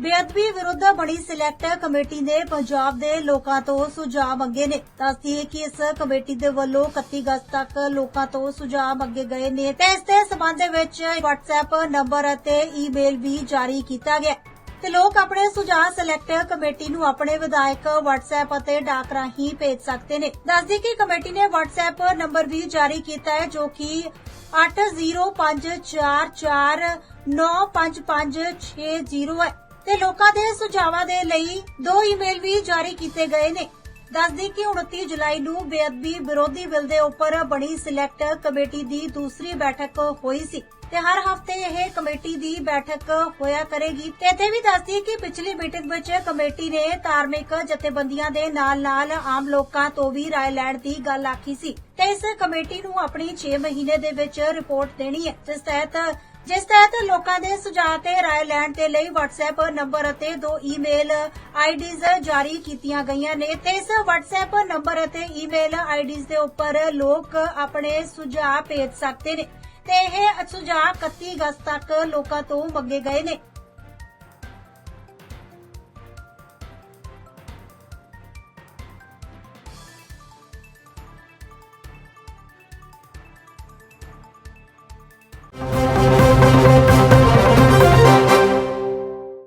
ਬੇਅਦਬੀ ਵਿਰੁੱਧ ਬਣੀ ਸਿਲੈਕਟ ਕਮੇਟੀ ਨੇ ਪੰਜਾਬ ਦੇ ਲੋਕਾਂ ਤੋਂ ਸੁਝਾਅ ਮੰਗੇ ਨੇ। ਦੱਸਦੀ ਹੈ ਕਿ ਇਸ ਕਮੇਟੀ ਦੇ ਵੱਲੋਂ 31 ਅਗਸਤ ਤੱਕ ਲੋਕਾਂ ਤੋਂ ਸੁਝਾਅ ਮੰਗੇ ਗਏ ਨੇ ਤੇ ਇਸ ਦੇ ਸਬੰਧ ਦੇ ਵਿੱਚ WhatsApp ਨੰਬਰ ਅਤੇ ਈਮੇਲ ਵੀ ਜਾਰੀ ਕੀਤਾ ਗਿਆ। ਤੇ ਲੋਕ ਆਪਣੇ ਸੁਝਾਅ ਸਿਲੈਕਟ ਕਮੇਟੀ ਨੂੰ ਆਪਣੇ ਵਿਧਾਇਕ WhatsApp ਅਤੇ ਡਾਕ ਰਾਹੀਂ ਭੇਜ ਸਕਦੇ ਨੇ। ਦੱਸਦੀ ਕਿ ਕਮੇਟੀ ਨੇ WhatsApp ਨੰਬਰ ਵੀ ਜਾਰੀ ਕੀਤਾ ਹੈ, ਜੋ ਕਿ 805444955560 ਹੈ। ਤੇ ਲੋਕਾਂ ਦੇ ਸੁਝਾਵਾਂ ਦੇ ਲਈ ਦੋ ਈਮੇਲ ਵੀ ਜਾਰੀ ਕੀਤੇ ਗਏ ਨੇ ਦੱਸਦੀ ਕਿ 29 ਜੁਲਾਈ ਨੂੰ ਬੇਅਦਬੀ ਵਿਰੋਧੀ ਬਿੱਲ ਦੇ ਉੱਪਰ ਬਣੀ ਸਿਲੈਕਟ ਕਮੇਟੀ ਦੀ ਦੂਸਰੀ ਬੈਠਕ ਹੋਈ ਸੀ ਤੇ ਹਰ ਹਫਤੇ ਇਹ ਕਮੇਟੀ ਦੀ ਬੈਠਕ ਹੋਇਆ ਕਰੇਗੀ ਤੇ ਇੱਥੇ ਵੀ ਦੱਸਦੀ ਕਿ ਪਿਛਲੀ ਮੀਟਿੰਗ ਵਿੱਚ ਕਮੇਟੀ ਨੇ ਧਾਰਮਿਕ ਜਥੇਬੰਦੀਆਂ ਦੇ ਨਾਲ-ਨਾਲ ਆਮ ਲੋਕਾਂ ਤੋਂ ਵੀ رائے ਲੈਣ ਦੀ ਗੱਲ ਆਖੀ ਸੀ ਤੇ ਇਸ ਕਮੇਟੀ ਨੂੰ ਆਪਣੀ 6 ਮਹੀਨੇ ਦੇ ਵਿੱਚ ਰਿਪੋਰਟ ਦੇਣੀ ਹੈ ਜਿਸ ਤਹਿਤ ਜਿਸ ਤਹਿਤ ਲੋਕਾਂ ਦੇ ਸੁਝਾਅ ਤੇ رائے ਲੈਣ ਦੇ ਲਈ WhatsApp ਨੰਬਰ ਅਤੇ ਦੋ ਈਮੇਲ ਆਈਡੀਜ਼ ਜਾਰੀ ਕੀਤੀਆਂ ਗਈਆਂ ਨੇ ਤੇ ਇਸ WhatsApp ਨੰਬਰ ਅਤੇ ਈਮੇਲ ਆਈਡੀਜ਼ ਦੇ ਉੱਪਰ ਲੋਕ ਆਪਣੇ ਸੁਝਾਅ ਭੇਜ ਸਕਦੇ ਨੇ ਤੇ ਇਹ ਸੁਝਾਅ 31 ਅਗਸਤ ਤੱਕ ਲੋਕਾਂ ਤੋਂ ਮੰਗੇ ਗਏ ਨੇ